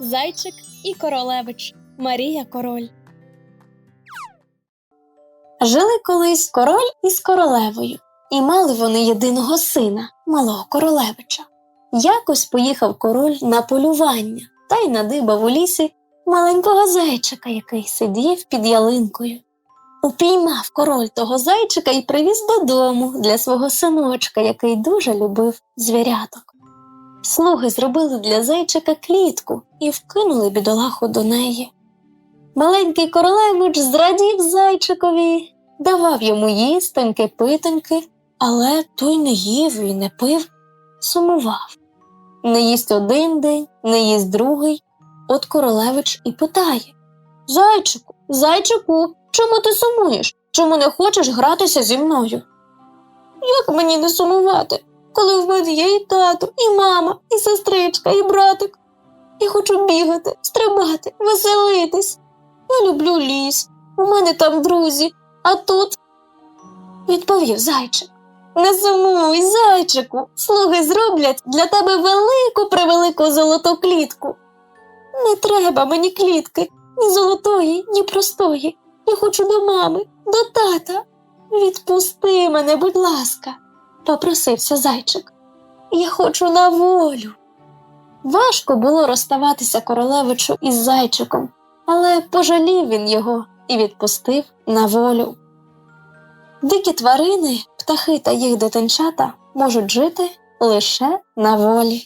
Зайчик і королевич Марія Король. Жили колись король із королевою, і мали вони єдиного сина, малого королевича. Якось поїхав король на полювання та й надибав у лісі маленького зайчика, який сидів під ялинкою. Упіймав король того зайчика і привіз додому для свого синочка, який дуже любив звіряток. Слуги зробили для зайчика клітку і вкинули бідолаху до неї. Маленький королевич зрадів зайчикові, давав йому їстоньки, питоньки, але той не їв і не пив, сумував. Не їсть один день, не їсть другий. От королевич і питає Зайчику, зайчику, чому ти сумуєш? Чому не хочеш гратися зі мною? Як мені не сумувати, коли в мене є і тато, і мама, і сестричка, і братик? Я хочу бігати, стрибати, веселитись. Я люблю ліс, у мене там друзі, а тут. Відповів зайчик. Не сумуй, зайчику, слуги зроблять для тебе велику превелику золоту клітку. Не треба мені клітки, ні золотої, ні простої. Я хочу до мами, до тата. Відпусти мене, будь ласка, попросився зайчик. Я хочу на волю. Важко було розставатися королевичу із зайчиком, але пожалів він його і відпустив на волю. Дикі тварини, птахи та їх дитинчата можуть жити лише на волі.